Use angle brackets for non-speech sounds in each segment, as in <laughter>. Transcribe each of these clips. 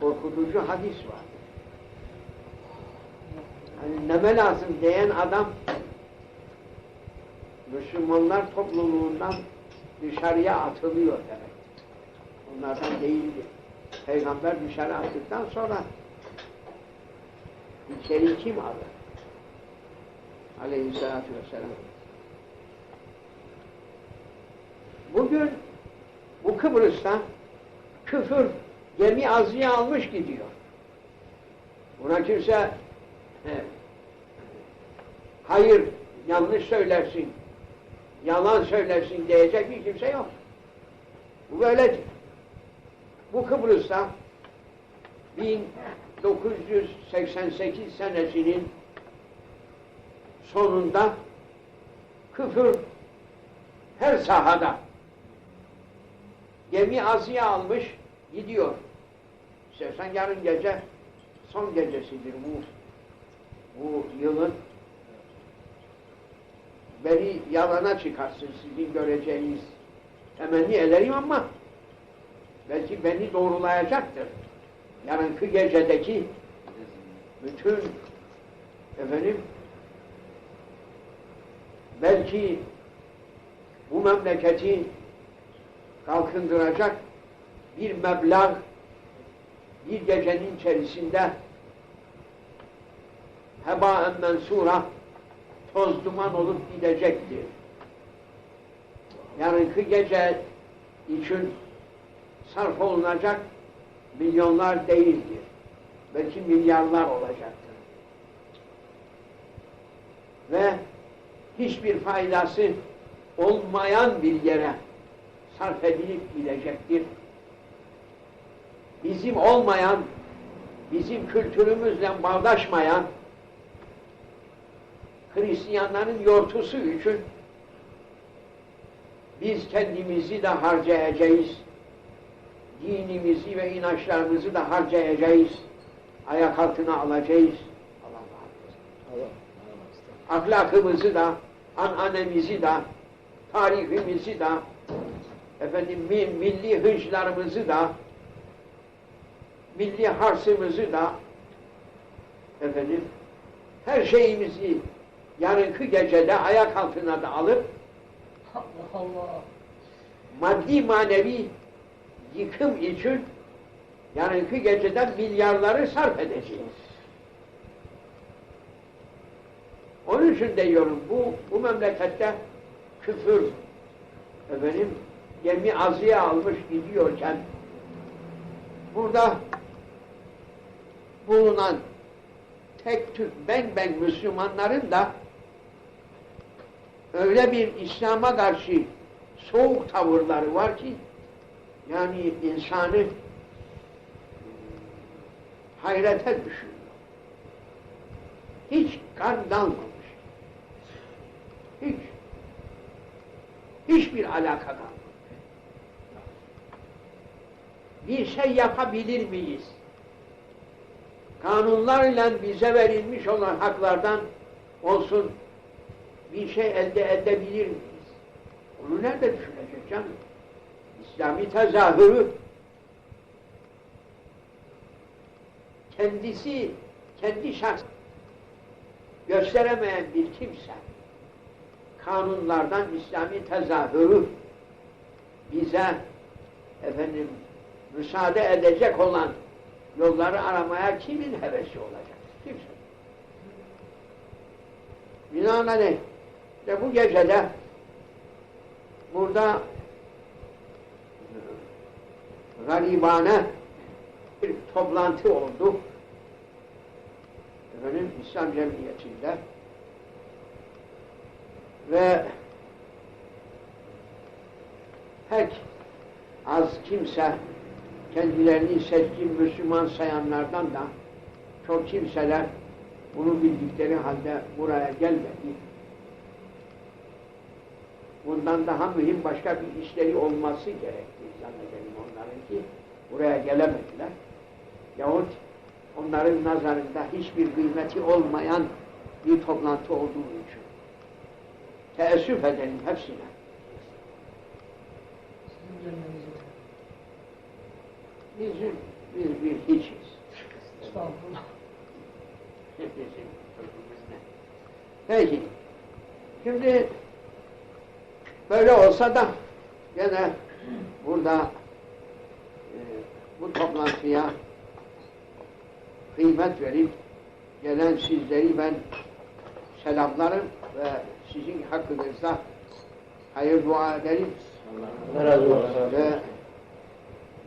korkutucu hadis var. Hani neme lazım diyen adam Müslümanlar topluluğundan dışarıya atılıyor demek. Onlardan değildi. Peygamber dışarı attıktan sonra içeri kim alır? Aleyhisselatü vesselam. Bugün bu Kıbrıs'ta küfür gemi azıya almış gidiyor. Buna kimse he, hayır yanlış söylersin, yalan söylersin diyecek bir kimse yok. Bu böyledir. Bu Kıbrıs'ta 1988 senesinin sonunda küfür her sahada gemi azıya almış gidiyor. İstersen yarın gece son gecesidir bu bu yılın beni yalana çıkarsın sizin göreceğiniz temenni ederim ama belki beni doğrulayacaktır. Yarınki gecedeki bütün efendim belki bu memleketi kalkındıracak bir meblağ bir gecenin içerisinde hebaen mensura toz duman olup gidecektir. Yarınki gece için sarf olunacak milyonlar değildir. Belki milyarlar olacaktır. Ve hiçbir faydası olmayan bir yere sarf edilip gidecektir. Bizim olmayan, bizim kültürümüzle bağdaşmayan Hristiyanların yortusu için biz kendimizi de harcayacağız, dinimizi ve inançlarımızı da harcayacağız, ayak altına alacağız. Allah Allah. Ahlakımızı da, ananemizi de, tarihimizi de, efendim milli hınçlarımızı da, milli harsımızı da, efendim her şeyimizi yarınki gecede ayak altına da alıp Allah Allah. maddi manevi yıkım için yarınki gecede milyarları sarf edeceğiz. Onun için diyorum bu, bu memlekette küfür efendim gemi azıya almış gidiyorken burada bulunan tek tük ben ben Müslümanların da öyle bir İslam'a karşı soğuk tavırları var ki yani insanı hayrete düşürüyor. Hiç kan dalmamış. Hiç. Hiçbir alaka kalmamış. Bir şey yapabilir miyiz? Kanunlarla bize verilmiş olan haklardan olsun bir şey elde edebilir miyiz? Onu nerede düşünecek canım? İslami tezahürü kendisi, kendi şahs gösteremeyen bir kimse kanunlardan İslami tezahürü bize efendim müsaade edecek olan yolları aramaya kimin hevesi olacak? Kimse. Binaenaleyh de bu gecede burada garibane bir toplantı oldu. Efendim İslam Cemiyeti'nde ve pek az kimse kendilerini seçkin Müslüman sayanlardan da çok kimseler bunu bildikleri halde buraya gelmedi. Bundan daha mühim başka bir işleri olması gerekti zannedelim onların ki buraya gelemediler. Yahut onların nazarında hiçbir kıymeti olmayan bir toplantı olduğu için. Teessüf edelim hepsine. Sizin. Bizim Biz bir hiçiz. Estağfurullah. Bizim durumumuz ne? Peki. Şimdi böyle olsa da gene burada e, bu toplantıya kıymet verip gelen sizleri ben selamlarım ve sizin hakkınızda hayır dua ederim Allah razı olsun. ve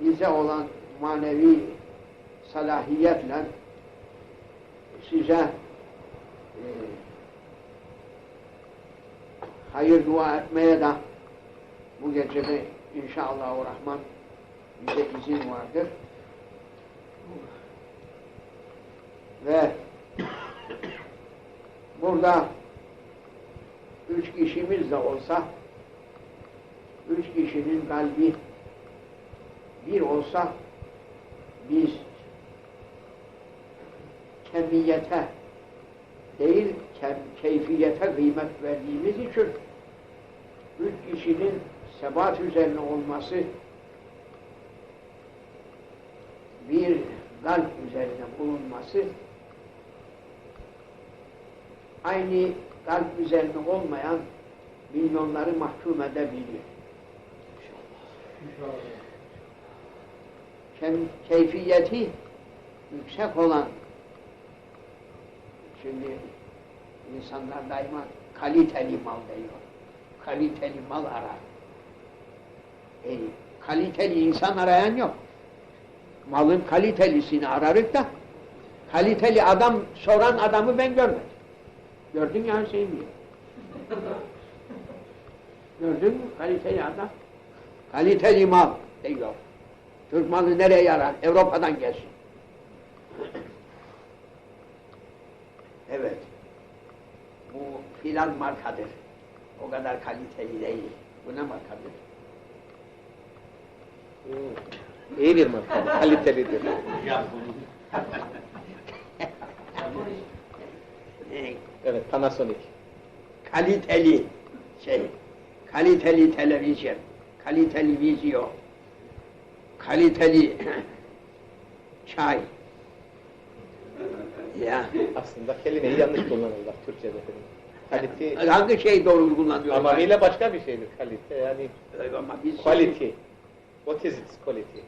bize olan manevi salahiyetle size e, hayır dua etmeye de bu gecede inşallah rahman bize izin vardır. Ve burada üç kişimiz de olsa üç kişinin kalbi bir olsa biz kemiyete değil kem, keyfiyete kıymet verdiğimiz için üç kişinin sebat üzerine olması bir kalp üzerine bulunması aynı kalp üzerine olmayan milyonları mahkum edebilir. Kem- keyfiyeti yüksek olan şimdi insanlar daima kaliteli mal diyor. Kaliteli mal arar. E, kaliteli insan arayan yok. Malın kalitelisini ararık da kaliteli adam soran adamı ben görmedim. Gördün ya Hüseyin diyor. Gördün mü kaliteli adam? Kaliteli mal diyor. Türk malı nereye yarar? Avrupa'dan gelsin. Evet. Bu filan markadır. O kadar kaliteli değil. Bu ne markadır? İyi bir marka, kalitelidir. Evet, Panasonic. kaliteli şey, kaliteli televizyon, kaliteli vizyon, kaliteli çay. Ya, Aslında kelimeyi yanlış kullanırlar Türkçe'de. Kalite, hangi şey doğru kullanıyorlar? tamamıyla başka bir şeydir kalite. Yani Ama biz quality. What is its quality?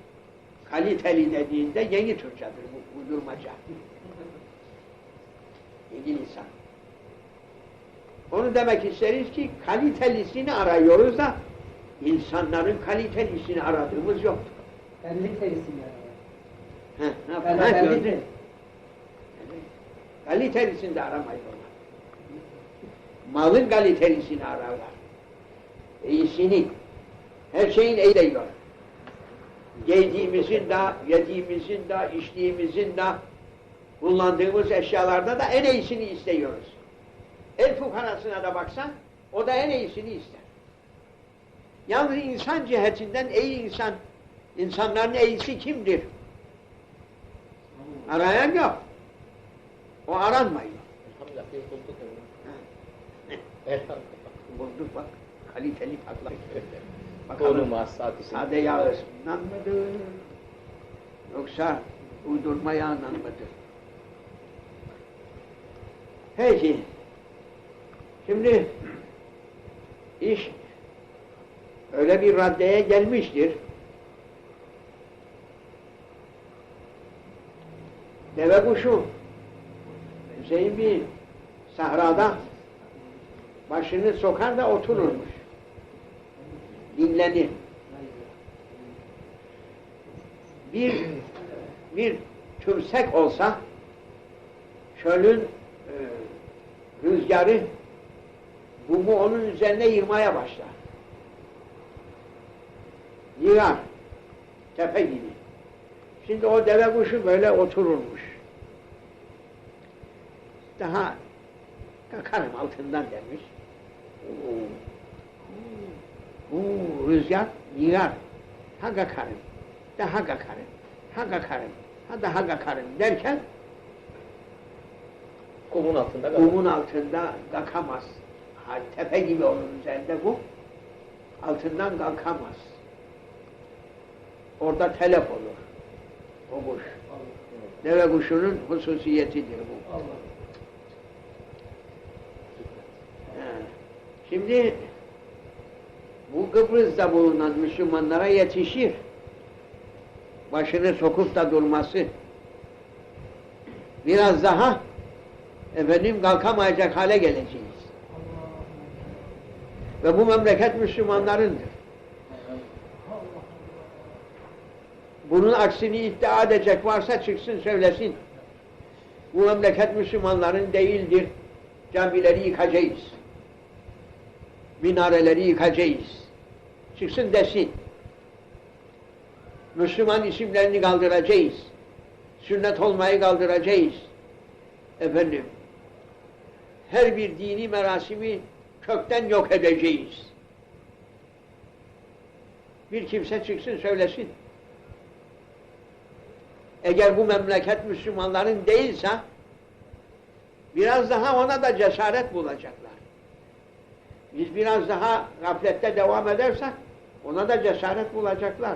kaliteli dediğinde yeni Türkçedir bu uydurmaca. İngilizce. Onu demek isteriz ki kalitelisini arıyoruz da insanların kalitelisini aradığımız yoktur. Belli terisin yani. Ben? Ha, gördün. değil. Evet. Kalitelisini de aramayın onlar. Malın kalitelisini ararlar. İyisini. Her şeyin iyi diyor. Giydiğimizin de, yediğimizin de, içtiğimizin de, kullandığımız eşyalarda da en iyisini istiyoruz. El fukarasına da baksan, o da en iyisini ister. Yalnız insan cihetinden iyi insan, insanların iyisi kimdir? Arayan yok. O aranmayın. Elhamdülillah biz bulduk onu. Bulduk bak, kaliteli patlar. Bakalım, sade yağısından mıdır? Yoksa uydurma yağından mıdır? Peki, şimdi iş öyle bir raddeye gelmiştir. Deve kuşu Hüseyin bir sahrada başını sokar da otururmuş. Dinlenir. Bir bir tümsek olsa çölün e, rüzgarı bumu onun üzerine yığmaya başlar. Yığar. Tepe gibi. Şimdi o deve kuşu böyle otururmuş. Daha kakarım altından demiş. Oo, oo, rüzgar yığar. Ha kakarım, daha kakarım, ha kakarım, ha daha kakarım derken Kumun altında kalır. kumun altında kalkamaz. Ha, tepe gibi onun üzerinde bu. Altından kalkamaz. Orada telef olur. O kuş. Deve kuşunun hususiyetidir bu. Şimdi bu Kıbrıs'ta bulunan Müslümanlara yetişir. Başını sokup da durması. Biraz daha efendim kalkamayacak hale geleceğiz. Ve bu memleket Müslümanlarındır. Bunun aksini iddia edecek varsa çıksın söylesin. Bu memleket Müslümanların değildir. Camileri yıkacağız. Minareleri yıkacağız. Çıksın desin. Müslüman isimlerini kaldıracağız. Sünnet olmayı kaldıracağız. Efendim, her bir dini merasimi kökten yok edeceğiz. Bir kimse çıksın söylesin. Eğer bu memleket Müslümanların değilse, biraz daha ona da cesaret bulacaklar. Biz biraz daha gaflette devam edersek, ona da cesaret bulacaklar.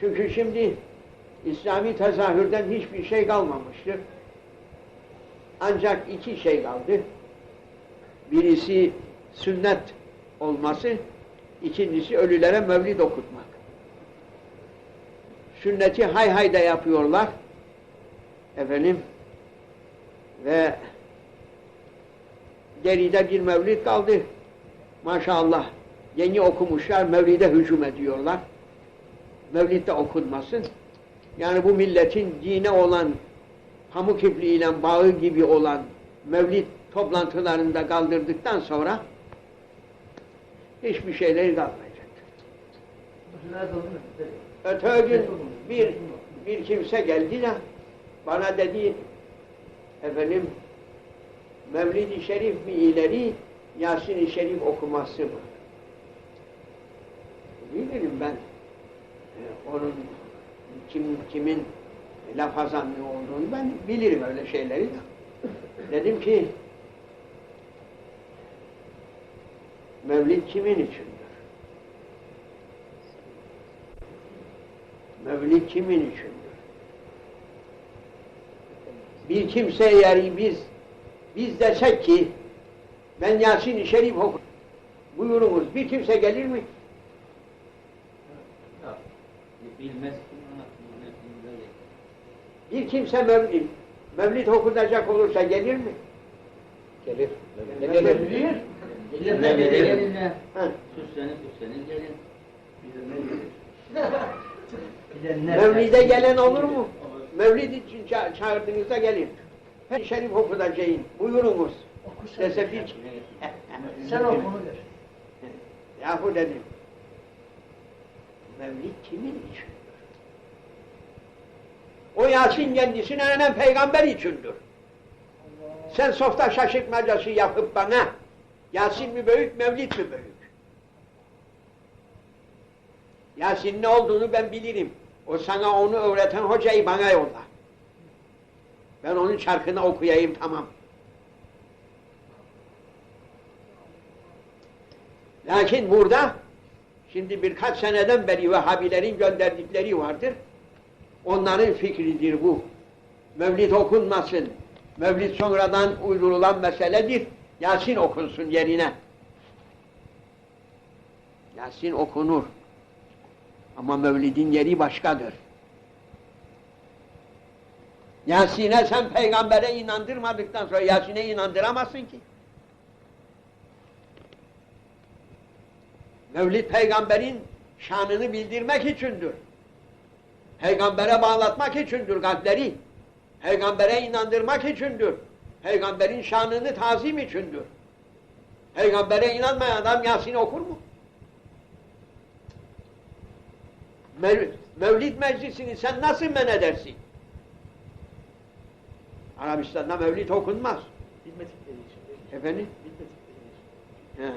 Çünkü şimdi İslami tezahürden hiçbir şey kalmamıştır. Ancak iki şey kaldı. Birisi sünnet olması, ikincisi ölülere mevlid okutmak. Sünneti hay hay da yapıyorlar. Efendim ve geride bir mevlid kaldı. Maşallah yeni okumuşlar mevlide hücum ediyorlar. Mevlid de okunmasın. Yani bu milletin dine olan pamuk ipliğiyle bağı gibi olan mevlid toplantılarında kaldırdıktan sonra hiçbir şeyleri kalmayacak. Öte gün bir, bir kimse geldi de bana dedi efendim Mevlid-i Şerif mi ileri Yasin-i Şerif okuması mı? Bilirim ben e, onun kim, kimin lafazanlı olduğunu ben bilirim öyle şeyleri de. Dedim ki Mevlid kimin içindir? Mevlid kimin içindir? Bir kimse eğer biz biz desek ki ben Yasin-i Şerif oku buyurunuz bir kimse gelir mi? Bilmez Bir kimse mevlid, mevlid okutacak olursa gelir mi? Gelir. Ne Gelmez. gelir? Gelir. Ne Gelir. gelir? Gelin ne? Ha. Süslenip süslenip gelin. Mevlide gelen olur mu? Mevlid için ça çağırdığınızda gelin. Her şerif okutacağım. Buyurunuz. Dese bir Sen oku onu ver. Yahu dedim. Mevlid kimin için? O Yasin kendisine hemen peygamber içindir. Sen softa şaşırtmacası yapıp bana Yasin mi büyük, Mevlid mi büyük? Yasin ne olduğunu ben bilirim. O sana onu öğreten hocayı bana yolla. Ben onun şarkını okuyayım tamam. Lakin burada şimdi birkaç seneden beri Vehhabilerin gönderdikleri vardır. Onların fikridir bu. Mevlid okunmasın. Mevlid sonradan uydurulan meseledir. Yasin okunsun yerine. Yasin okunur. Ama Mevlid'in yeri başkadır. Yasin'e sen peygambere inandırmadıktan sonra Yasin'e inandıramazsın ki. Mevlid peygamberin şanını bildirmek içindir. Peygambere bağlatmak içindir kalpleri. Peygambere inandırmak içindir. Peygamberin şanını tazim içindir. Peygambere inanmayan adam Yasin okur mu? Mev Mevlid meclisini sen nasıl men edersin? Arabistan'da mevlid okunmaz. Bilmedikleri için. Efendim? Bilmedikleri için.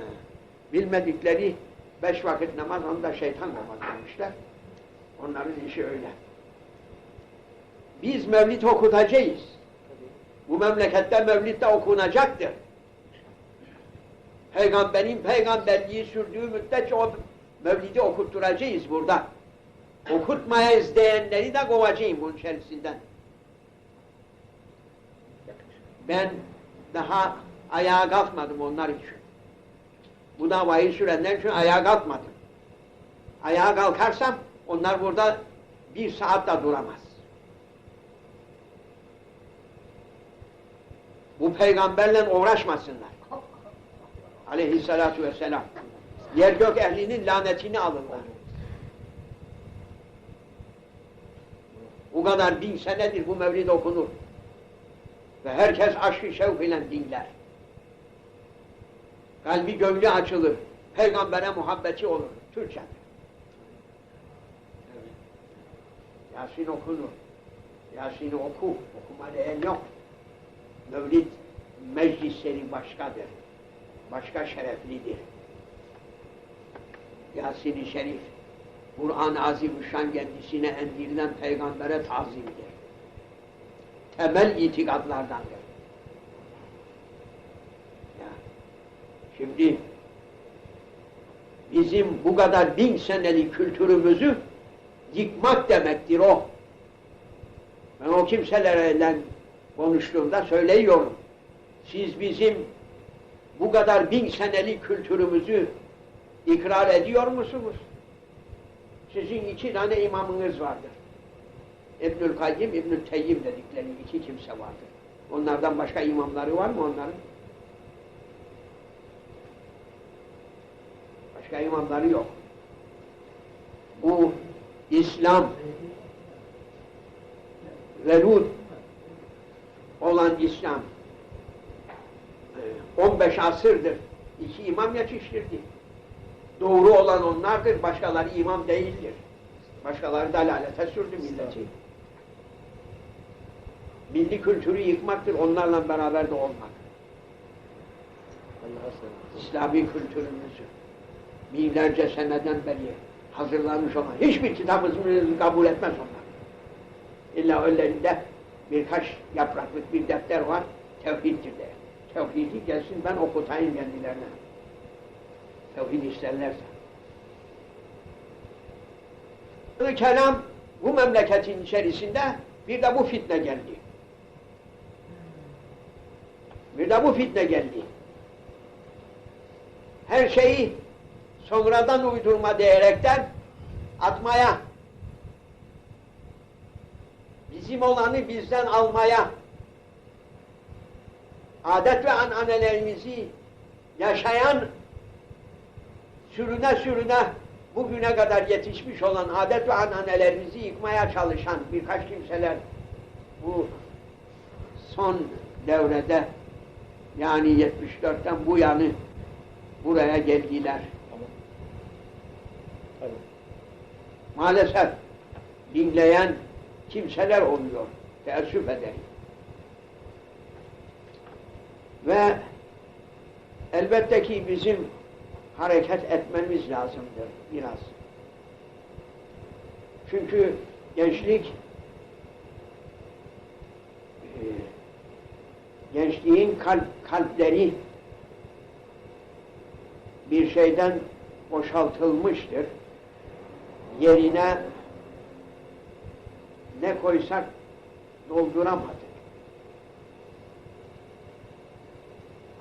Bilmedikleri beş vakit namaz, onda şeytan namaz demişler. Onların işi öyle. Biz mevlid okutacağız. Bu memlekette mevlid de okunacaktır. Peygamberin peygamberliği sürdüğü müddetçe o mevlidi okutturacağız burada. Okutmaya isteyenleri de kovacağım bunun içerisinden. Ben daha ayağa kalkmadım onlar için. Bu davayı sürenler için ayağa kalkmadım. Ayağa kalkarsam onlar burada bir saat de duramaz. Bu peygamberle uğraşmasınlar. Aleyhissalatu vesselam. Yer gök ehlinin lanetini alırlar. Bu kadar bin senedir bu mevlid okunur. Ve herkes aşkı şevk ile dinler. Kalbi gönlü açılır. Peygambere muhabbeti olur. Türkçe. Yasin okunur. Yasin'i oku. Okuma diyen yok. Mevlid meclisleri başkadır. Başka şereflidir. Yasin-i Şerif, Kur'an-ı Azimüşşan kendisine endirilen peygambere tazimdir. Temel itikadlardandır. Ya, şimdi bizim bu kadar bin senelik kültürümüzü yıkmak demektir o. Ben o kimselerle konuştuğumda söylüyorum. Siz bizim bu kadar bin senelik kültürümüzü ikrar ediyor musunuz? Sizin iki tane imamınız vardır. İbnül Kayyim, İbnül Teyyim dedikleri iki kimse vardır. Onlardan başka imamları var mı onların? Başka imamları yok. Bu İslam velud olan İslam e, 15 asırdır iki imam yetiştirdi. Doğru olan onlardır, başkaları imam değildir. Başkaları dalalete sürdü milleti. Milli kültürü yıkmaktır, onlarla beraber de olmak. İslami kültürümüzü binlerce seneden beri hazırlanmış olan hiçbir kitabımızı kabul etmez onlar. İlla önlerinde birkaç yapraklık bir defter var, tevhiddir de. Tevhidi gelsin ben okutayım kendilerine. Tevhid isterlerse. Bu kelam bu memleketin içerisinde bir de bu fitne geldi. Bir de bu fitne geldi. Her şeyi sonradan uydurma diyerekten atmaya, bizim olanı bizden almaya, adet ve ananelerimizi yaşayan, sürüne sürüne bugüne kadar yetişmiş olan adet ve ananelerimizi yıkmaya çalışan birkaç kimseler bu son devrede yani 74'ten bu yanı buraya geldiler. Maalesef dinleyen kimseler oluyor. Teessüf ederim. Ve elbette ki bizim hareket etmemiz lazımdır biraz. Çünkü gençlik e, gençliğin kalp, kalpleri bir şeyden boşaltılmıştır. Yerine ne koysak dolduramadık.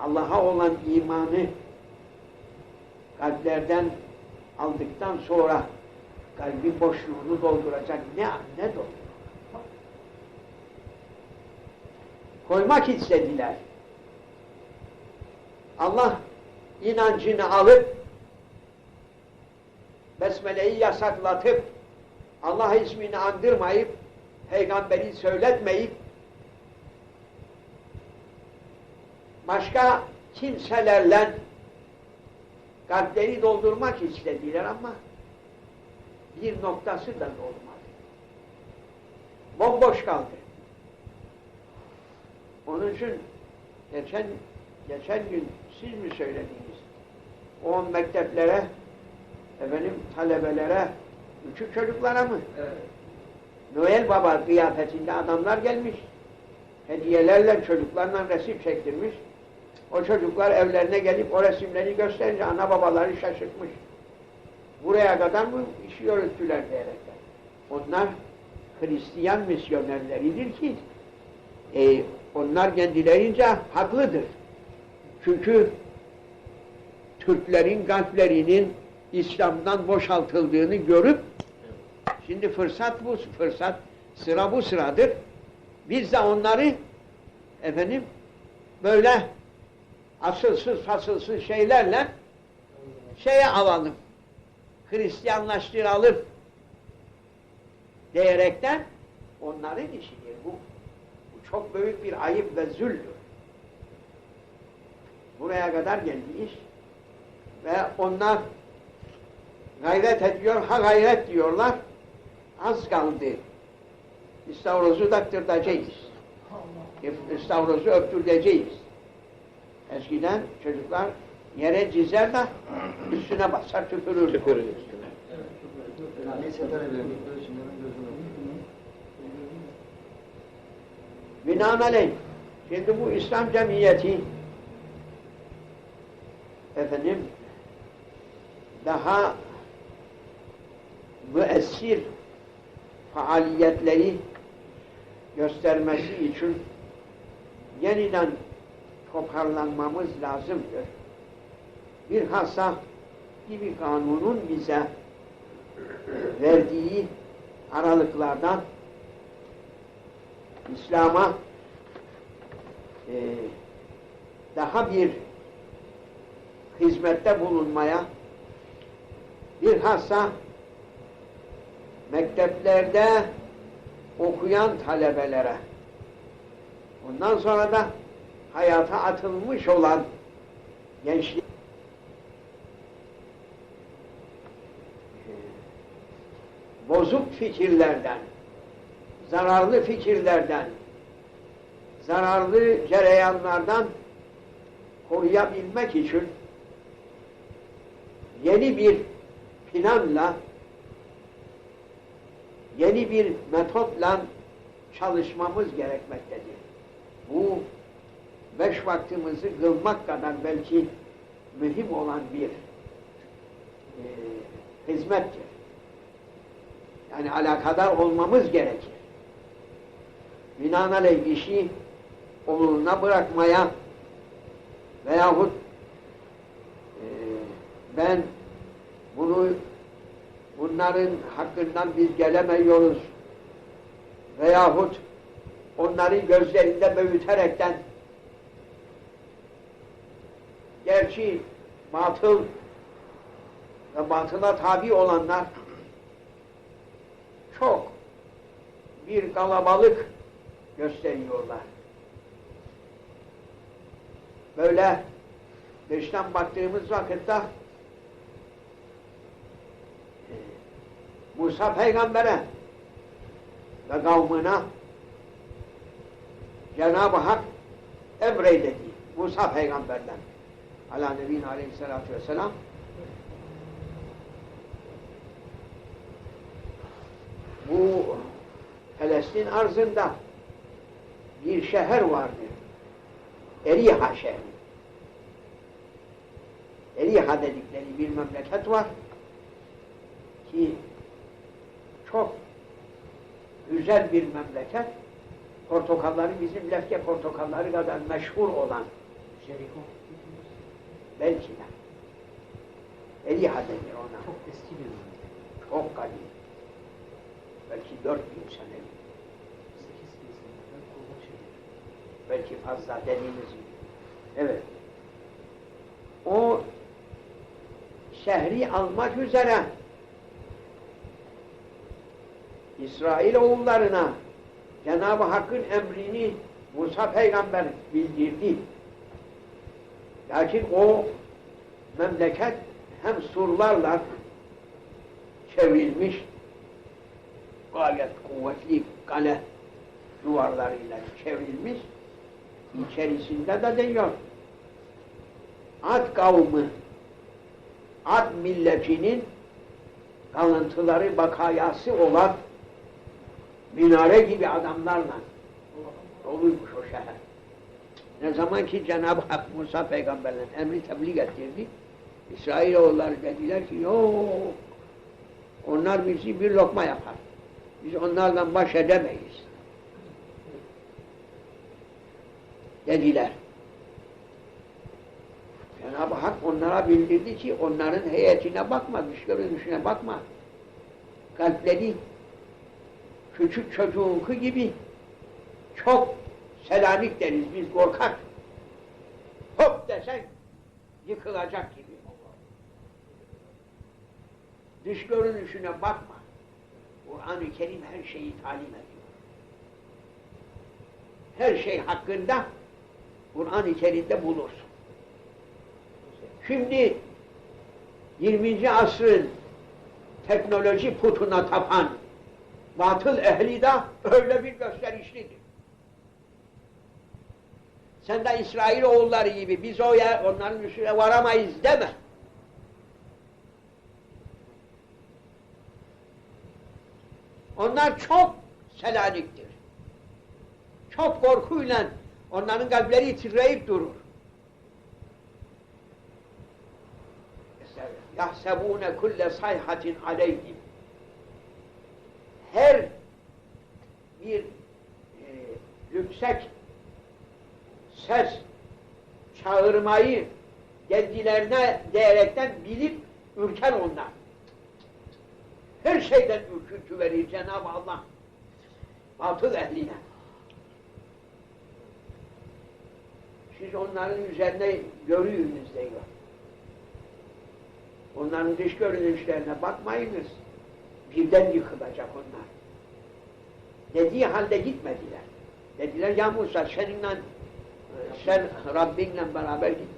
Allah'a olan imanı kalplerden aldıktan sonra kalbi boşluğunu dolduracak ne ne doldur? Koymak istediler. Allah inancını alıp Besmele'yi yasaklatıp Allah ismini andırmayıp peygamberi söyletmeyip başka kimselerle kalpleri doldurmak istediler ama bir noktası da olmadı. Bomboş kaldı. Onun için geçen geçen gün siz mi söylediniz? O mekteplere efendim talebelere küçük çocuklara mı? Evet. Noel Baba kıyafetinde adamlar gelmiş. Hediyelerle çocuklarla resim çektirmiş. O çocuklar evlerine gelip o resimleri gösterince ana babaları şaşırtmış. Buraya kadar mı işi yürüttüler diyerekten. onlar Hristiyan misyonerleridir ki e, onlar kendilerince haklıdır. Çünkü Türklerin kalplerinin İslam'dan boşaltıldığını görüp şimdi fırsat bu fırsat sıra bu sıradır. Biz de onları efendim böyle asılsız fasılsız şeylerle şeye alalım. Hristiyanlaştıralım diyerekten onların işidir bu. Bu çok büyük bir ayıp ve züldür. Buraya kadar geldi iş. Ve onlar gayret ediyor, ha gayret diyorlar. Az kaldı. İstavrozu taktıracağız. İstavrozu öptüreceğiz. Eskiden çocuklar yere cizer de üstüne basar tüpürür. Tükürür üstüne. Binaenaleyh, şimdi bu İslam cemiyeti efendim daha müessir faaliyetleri göstermesi için yeniden toparlanmamız lazımdır. Bilhassa gibi kanunun bize verdiği aralıklardan İslam'a e, daha bir hizmette bulunmaya bilhassa mekteplerde okuyan talebelere ondan sonra da hayata atılmış olan gençlik bozuk fikirlerden zararlı fikirlerden, zararlı cereyanlardan koruyabilmek için yeni bir planla, yeni bir metotla çalışmamız gerekmektedir. Bu beş vaktimizi kılmak kadar belki mühim olan bir e, hizmettir. Yani alakadar olmamız gerekir binaenaleyh işi oluruna bırakmaya veyahut e, ben bunu bunların hakkından biz gelemiyoruz veyahut onların gözlerinde büyüterekten gerçi batıl ve batıla tabi olanlar çok bir kalabalık gösteriyorlar. Böyle dıştan baktığımız vakitte e, Musa peygambere ve kavmine Cenab-ı Hak emreyledi. Musa peygamberden. Ala nebine aleyhissalatü vesselam bu Palestin arzında bir şehir vardı. Eriha şehri. Eriha dedikleri bir memleket var ki çok güzel bir memleket. Portakalları bizim lefke portakalları kadar meşhur olan Jericho. Belki de. Eriha denir ona. Çok eski bir memleket. Çok kadim. Belki dört bin senelik. 8 bin seneler kurban şehir. belki fazla dediğimiz gibi. Evet. O şehri almak üzere İsrail oğullarına Cenab-ı Hakk'ın emrini Musa peygamber bildirdi. Lakin o memleket hem surlarla çevrilmiş gayet kuvvetli kale duvarlarıyla çevrilmiş içerisinde de diyor Ad kavmi Ad milletinin kalıntıları bakayası olan minare gibi adamlarla doluymuş o şehir. Ne zaman ki Cenab-ı Hak Musa peygamberle emri tebliğ ettirdi, İsrailoğulları dediler ki yok onlar bizi bir lokma yapar. Biz onlarla baş edemeyiz. Dediler. Cenab-ı Hak onlara bildirdi ki onların heyetine bakma, dış görünüşüne bakma. Kalpleri küçük çocuğunku gibi çok selamik deriz biz korkak. Hop desen yıkılacak gibi. Dış görünüşüne bakma. Kur'an-ı Kerim her şeyi talim ediyor. Her şey hakkında Kur'an-ı Kerim'de bulursun. Şimdi 20. asrın teknoloji putuna tapan batıl ehli de öyle bir gösterişlidir. Sen de İsrail oğulları gibi biz o yer, onların üstüne varamayız deme. Onlar çok selaniktir. Çok korkuyla onların kalpleri titreyip durur. yahsebune kulle sayhatin aleyhim her bir e, yüksek ses çağırmayı kendilerine diyerekten bilip ürker onlar. Her şeyden ürküntü verir Cenab-ı Allah. Batıl ehline. Siz onların üzerine görüyorsunuz diyor. Onların dış görünüşlerine bakmayınız. Birden yıkılacak onlar. Dediği halde gitmediler. Dediler ya Musa seninle sen Rabbinle beraber git.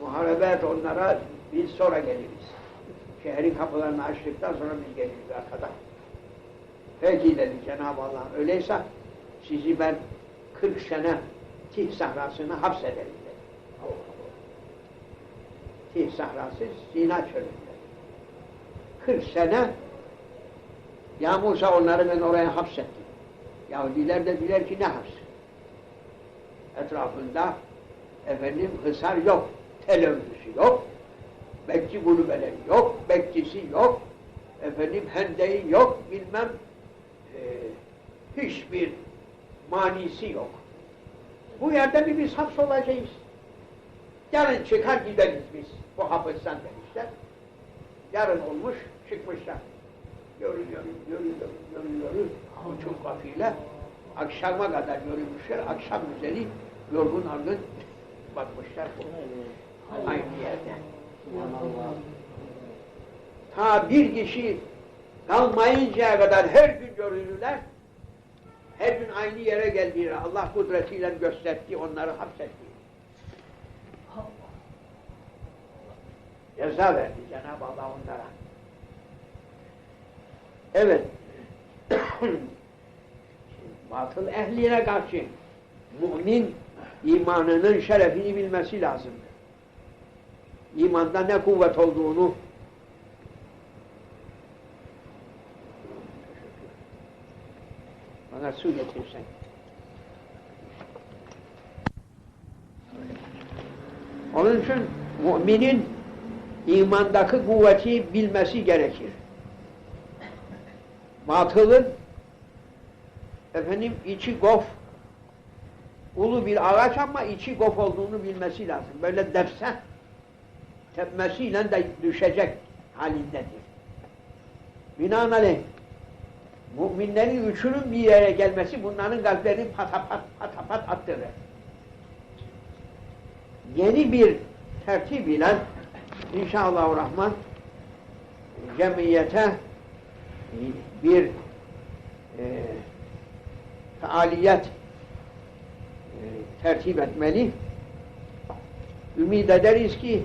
Muharebe et onlara biz sonra geliriz. Şehrin kapılarını açtıktan sonra biz geliriz arkadan. Peki dedi Cenab-ı Allah. Öyleyse sizi ben 40 sene Tih sahrasına hapsederim dedi. Tih sahrası Sina çölünde. 40 sene ya Musa onları ben oraya hapsettim. Yahudiler de diler ki ne hapsi? Etrafında efendim hısar yok, tel yok, bekçi kulübeleri yok, bekçisi yok, efendim hendeyi yok, bilmem e, hiçbir manisi yok. Bu yerde bir biz hapsolacağız. Yarın çıkar gideriz biz bu hapisten demişler. Yarın olmuş çıkmışlar. Yürü yürü yürü uçun kafile akşama kadar yürümüşler. Akşam üzeri yorgun argın bakmışlar aynı yerde. Ta bir kişi kalmayıncaya kadar her gün görülürler. Her gün aynı yere geldiği Allah kudretiyle gösterdi, onları hapsetti. Ceza verdi Cenab-ı Allah onlara. Evet. <clears throat> Batıl ehline karşı mümin imanının şerefini bilmesi lazım. İmanda ne kuvvet olduğunu bana su getirsen. Onun için müminin imandaki kuvveti bilmesi gerekir. Batılın efendim içi gof ulu bir ağaç ama içi gof olduğunu bilmesi lazım. Böyle defse tepmesiyle de düşecek halindedir. Binaenaleyh müminlerin üçünün bir yere gelmesi bunların kalplerini patapat patapat attırır. Yeni bir tertip ile inşallah rahman cemiyete bir e, faaliyet e, tertip etmeli. Ümid ederiz ki